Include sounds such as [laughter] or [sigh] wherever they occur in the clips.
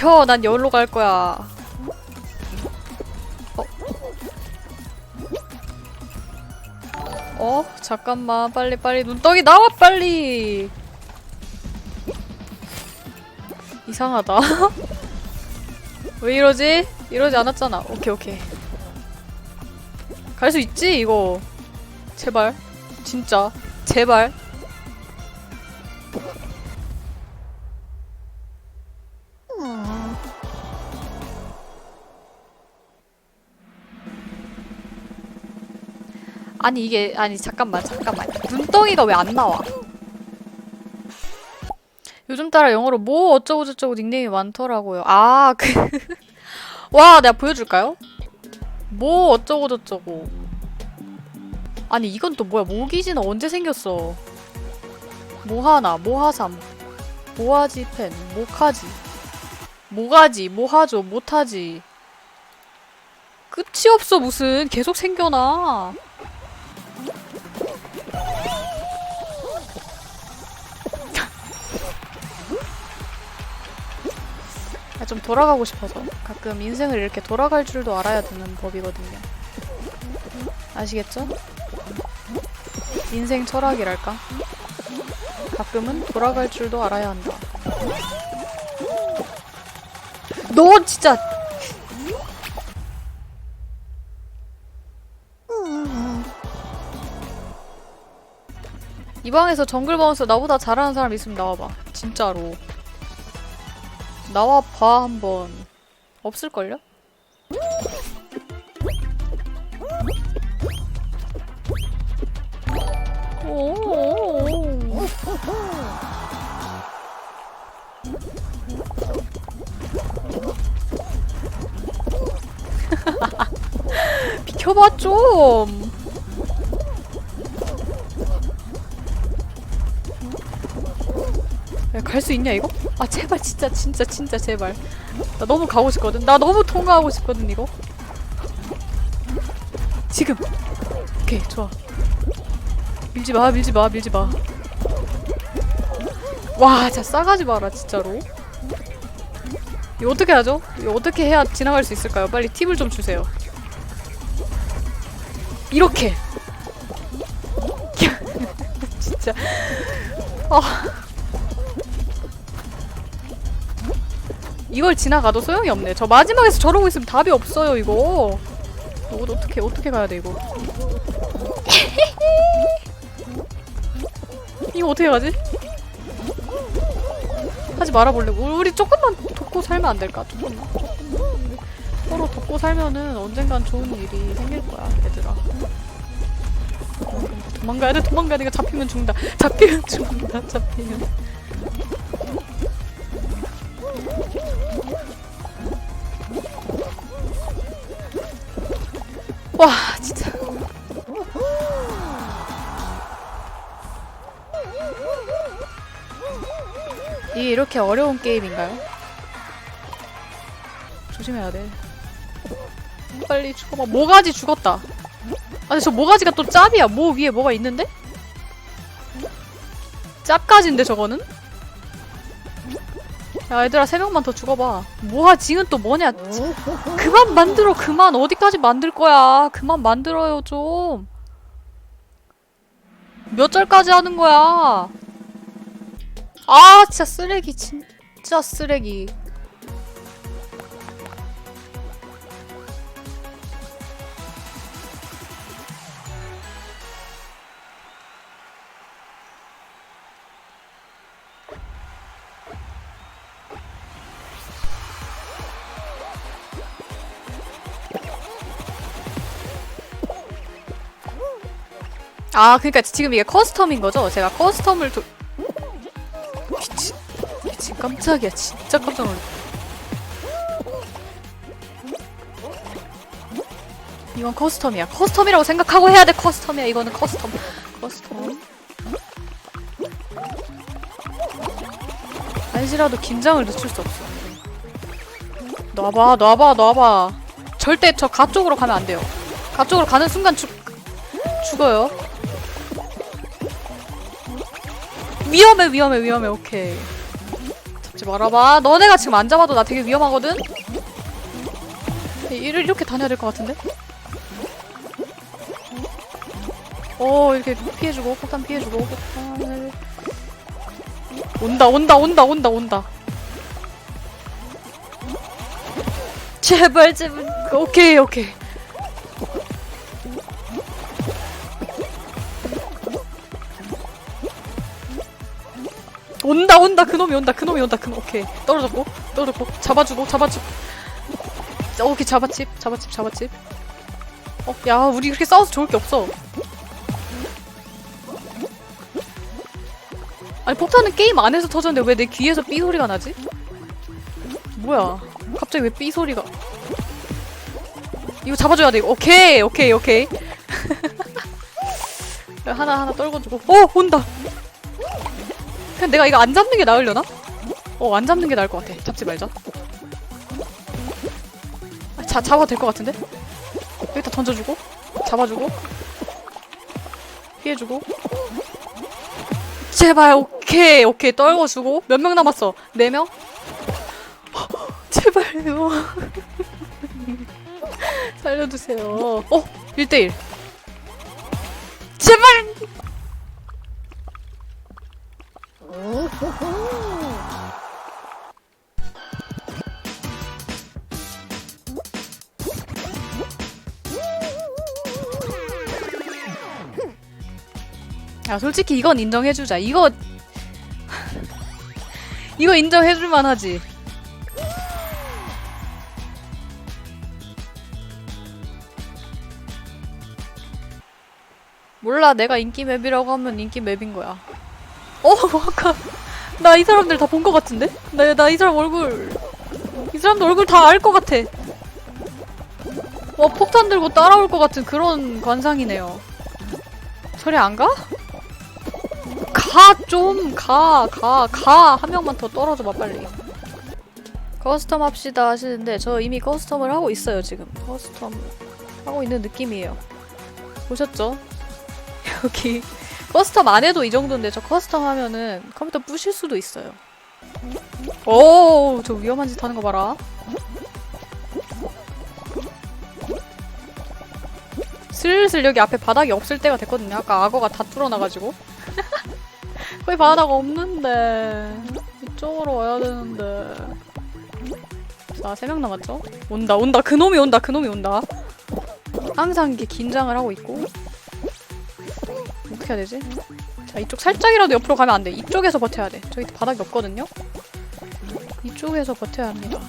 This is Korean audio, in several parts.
비켜. 난 여기로 갈 거야. 어? 어? 잠깐만. 빨리 빨리. 눈덩이 나와 빨리. 이상하다. [laughs] 왜 이러지? 이러지 않았잖아. 오케이 오케이. 갈 수 있지 이거. 제발. 진짜. 제발 아니 이게 아니 잠깐만 잠깐만. 눈덩이가 왜 안 나와? 요즘 따라 영어로 뭐 어쩌고 저쩌고 닉네임이 많더라고요. 아 그 [laughs] 와 내가 보여줄까요? 뭐 어쩌고 저쩌고. 아니 이건 또 뭐야? 모기지는 언제 생겼어? 모하나 모하삼 모하지 펜 모카지. 모가지 모하죠 못하지. 끝이 없어 무슨. 계속 생겨나 좀 돌아가고 싶어서 가끔 인생을 이렇게 돌아갈 줄도 알아야 되는 법이거든요. 아시겠죠? 인생 철학이랄까? 가끔은 돌아갈 줄도 알아야 한다. 너 진짜 이 방에서 정글 바운스 나보다 잘하는 사람 있으면 나와봐. 진짜로. 나와 봐 한번. 없을걸요? [laughs] 비켜봐 좀. 갈 수 있냐 이거? 아 제발 진짜 진짜 진짜 제발. 나 너무 가고 싶거든. 나 너무 통과하고 싶거든 이거. 지금. 오케이 좋아. 밀지 마 밀지 마 밀지 마. 와 진짜 싸가지 마라 진짜로. 이거 어떻게 하죠? 이거 어떻게 해야 지나갈 수 있을까요? 빨리 팁을 좀 주세요. 이렇게. [laughs] 진짜. 아. 이걸 지나가도 소용이 없네. 저 마지막에서 저러고 있으면 답이 없어요, 이거. 이거 어떻게 어떻게 가야 돼, 이거? [laughs] 이거 어떻게 가지? 하지 말아볼래. 우리 조금만 돕고 살면 안 될까? 조금만. 서로 돕고 살면은 언젠간 좋은 일이 생길 거야, 얘들아. 도망가야 돼, 도망가야 돼. 이거 잡히면 죽는다. 잡히면 죽는다, 잡히면. 와 진짜 이게 이렇게 어려운 게임인가요? 조심해야 돼 빨리 죽어봐 모가지 죽었다 아니 저 모가지가 또 짭이야 모 위에 뭐가 있는데? 짭까지인데 저거는? 야 얘들아 세 명만 더 죽어봐. 모하 징은 또 뭐냐? 그만 만들어 그만. 어디까지 만들 거야? 그만 만들어요 좀. 몇 절까지 하는 거야? 아 진짜 쓰레기 진짜 쓰레기 아 그러니까 지금 이게 커스텀인 거죠? 제가 커스텀을 도... 미친 미친 깜짝이야. 진짜 깜짝 놀랐 이건 커스텀이야. 커스텀이라고 생각하고 해야 돼 커스텀이야. 이거는 커스텀. 커스텀. 알지라도 긴장을 늦출 수 없어. 놔봐 놔봐 놔봐. 절대 저 가쪽으로 가면 안 돼요. 가쪽으로 가는 순간 죽 죽어요 위험해 위험해 위험해 오케이 잡지 말아봐. 너네가 지금 안 잡아도 나 되게 위험하거든? 이- 이렇게 다녀야 될 것 같은데? 어, 이렇게 피해주고, 폭탄 피해주고, 폭탄을. 온다, 온다, 온다, 온다, 온다. 제발, 제발. 오케이, 오케이. 온다 온다 그놈이 온다 그놈이 온다 그놈. 오케이. 떨어졌고 떨어졌고. 잡아주고 잡아주고. 자, 오케이 잡아칩 잡아칩 잡아칩 어 야 우리 그렇게 싸워서 좋을 게 없어. 아니 폭탄은 게임 안에서 터졌는데 왜 내 귀에서 삐 소리가 나지? 뭐야? 갑자기 왜 삐 소리가? 이거 잡아줘야 돼 오케이 오케이 오케이. [laughs] 하나 하나 떨궈주고. 어 온다 그냥 내가 이거 안 잡는 게 나으려나? 어, 안 잡는 게 나을 것 같아. 잡지 말자. 아, 자, 잡아도 될 것 같은데? 여기다 던져주고, 잡아주고, 피해주고. 제발, 오케이, 오케이, 떨궈주고. 몇 명 남았어? 네 명? [gasps] 제발요. [laughs] 살려주세요. 어, 1대1. 제발! 야 솔직히 이건 인정해주자. 이거 이거 인정해줄만 하지. 몰라 내가 인기 맵이라고 하면 인기 맵인 거야. 어 [laughs] 아까 나 이 사람들 다 본 것 같은데? 나 나 이 사람 얼굴 이 사람들 얼굴 다 알 것 같아 와 폭탄 들고 따라올 것 같은 그런 관상이네요 소리 안 가? 가 좀 가 가 가 한 명만 더 떨어져 봐 빨리 커스텀 합시다 하시는데 저 이미 커스텀을 하고 있어요 지금 커스텀 하고 있는 느낌이에요 보셨죠? [laughs] 여기 커스텀 안 해도 이 정도인데 저 커스텀 하면은 컴퓨터 부실 수도 있어요 오저 위험한 짓 하는 거 봐라 슬슬 여기 앞에 바닥이 없을 때가 됐거든요 아까 악어가 다 뚫어놔가지고 [laughs] 거기 바다가 없는데 이쪽으로 와야 되는데 자, 세 명 남았죠? 온다, 온다. 그놈이 온다, 그놈이 온다. 항상 이게 긴장을 하고 있고. 어떻게 해야 되지? 자, 이쪽 살짝이라도 옆으로 가면 안 돼. 이쪽에서 버텨야 돼. 저기 바닥이 없거든요? 이쪽에서 버텨야 합니다.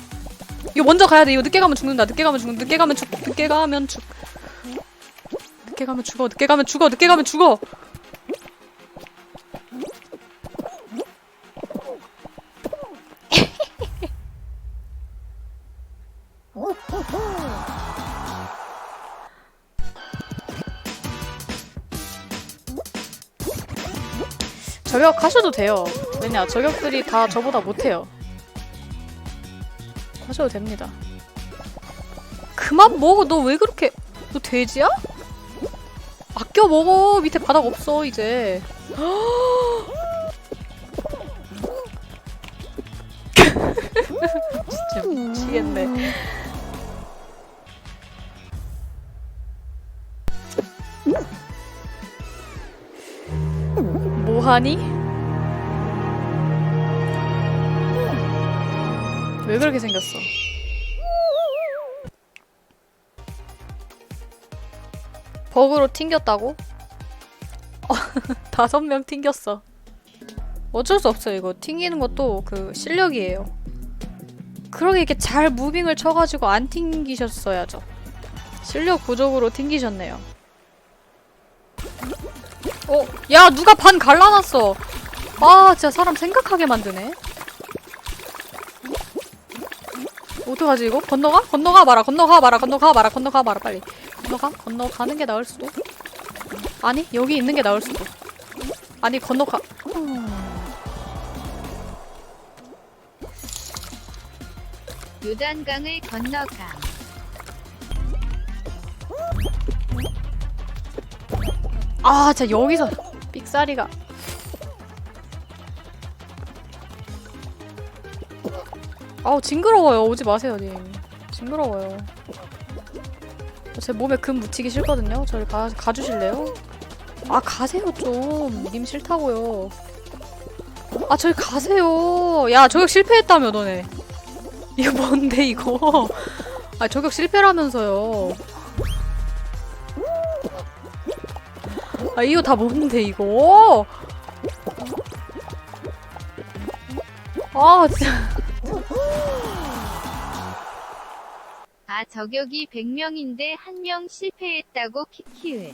이거 먼저 가야 돼. 이거 늦게 가면 죽는다. 늦게 가면 죽, 늦게 가면 죽, 늦게 가면 죽. 늦게 가면 죽어, 늦게 가면 죽어, 늦게 가면 죽어! 저격 하셔도 돼요. 왜냐, 저격들이 다 저보다 못해요. 하셔도 됩니다. 그만 먹어. 너 왜 그렇게... 너 돼지야? 아껴 먹어. 밑에 바닥 없어, 이제. [gasps] 진짜 미치겠네. 뭐하니? 왜 그렇게 생겼어? 버그로 튕겼다고? 어, [laughs] 다섯 명 튕겼어. 어쩔 수 없어요. 이거 튕기는 것도 그 실력이에요. 그러게 이렇게 잘 무빙을 쳐가지고 안 튕기셨어야죠. 실력 부족으로 튕기셨네요. 어, 야, 누가 반 갈라놨어. 아, 진짜 사람 생각하게 만드네. 어떡하지, 이거? 건너가? 건너가 봐라, 건너가 봐라, 건너가 봐라, 건너가 봐라, 빨리. 건너가? 건너가는 게 나을 수도? 아니, 여기 있는 게 나을 수도. 아니, 건너가. 요단강을 건너가 아, 진짜 여기서 삑사리가. 아우 징그러워요. 오지 마세요, 님. 징그러워요. 제 몸에 금 묻히기 싫거든요. 저를 가, 가주실래요? 아 가세요 좀. 님 싫다고요. 아 저기 가세요. 야 저격 실패했다며 너네. 이거 뭔데 이거? 아 저격 실패라면서요. 아 이거 다 뭔데 이거? 아 진짜. 아 저격이 100명인데 한 명 실패했다고 키키을.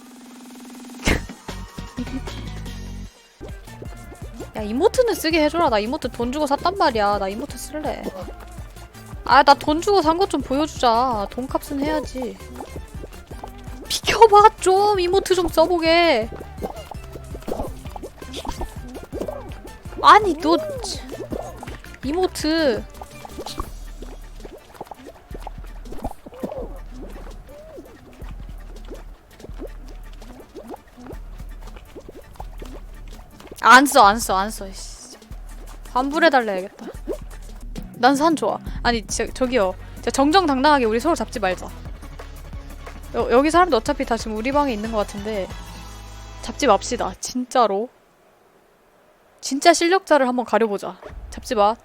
야 이모트는 쓰게 해줘라 나 이모트 돈 주고 샀단 말이야 나 이모트 쓸래 아 나 돈 주고 산 것 좀 보여주자 돈값은 해야지 비켜봐 좀 이모트 좀 써보게 아니 너 치- 이모트 안 써, 안 써, 안 써. 씨. 환불해달래야겠다. 난 산 좋아. 아니, 저, 저기요. 정정당당하게 우리 서로 잡지 말자. 여, 여기 사람들 어차피 다 지금 우리 방에 있는 것 같은데 잡지 맙시다. 진짜로. 진짜 실력자를 한번 가려보자. 잡지 마.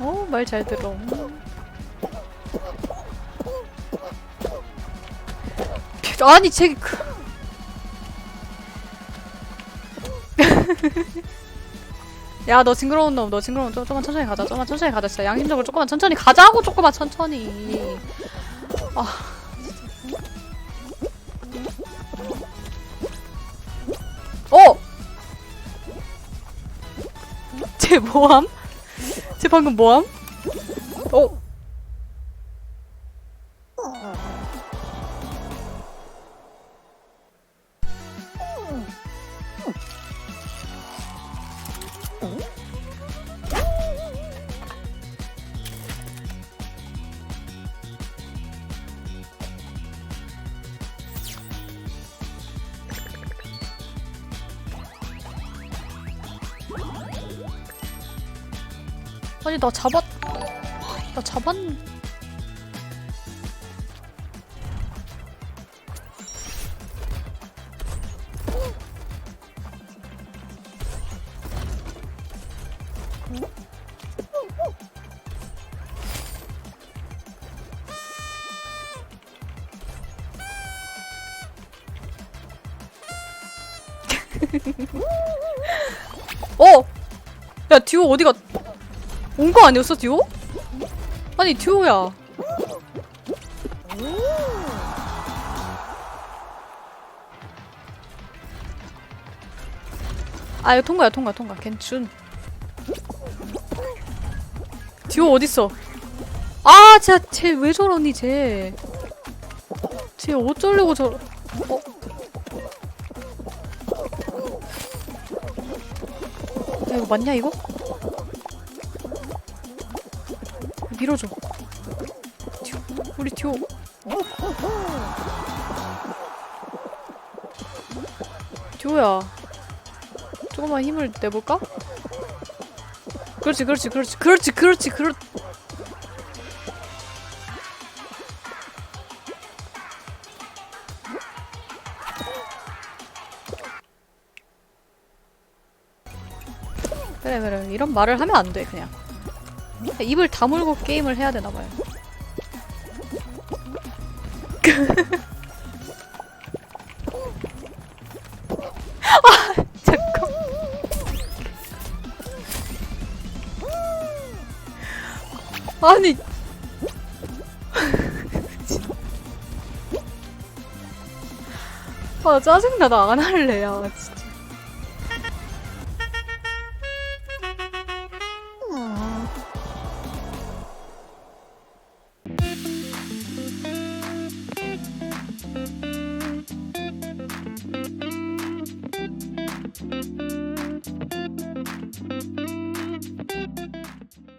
어, 말 잘 들어. 아니, 제 그... 야, 너 징그러운 놈, 너 징그러운 놈, 조금만 천천히 가자, 조금만 천천히 가자, 진짜 양심적으로 조금만 천천히 가자고, 조금만 천천히. 아. 어! 쟤 뭐함? 쟤 방금 뭐함? 어? 아니 나 잡았 나 잡았 [laughs] 어! 야 듀오 어디가 온 거 아니었어 듀오? 아니 듀오야 아 이거 통과야 통과 통과 괜춘 듀오 어딨어 아 진짜 쟤 왜 저러니 쟤쟤 어쩌려고 저러 어? 야 이거 맞냐 이거? 밀어줘. 듀오, 우리 듀오. 듀오야. 조금만 힘을 내볼까? 그렇지, 그렇지, 그렇지, 그렇지, 그렇지, 그렇. 그래, 그래. 이런 말을 하면 안 돼, 그냥. 입을 다물고 게임을 해야 되나 봐요. [laughs] 아, 잠깐. 아니. [laughs] 아, 짜증나. 나 안 할래. 야, 진짜.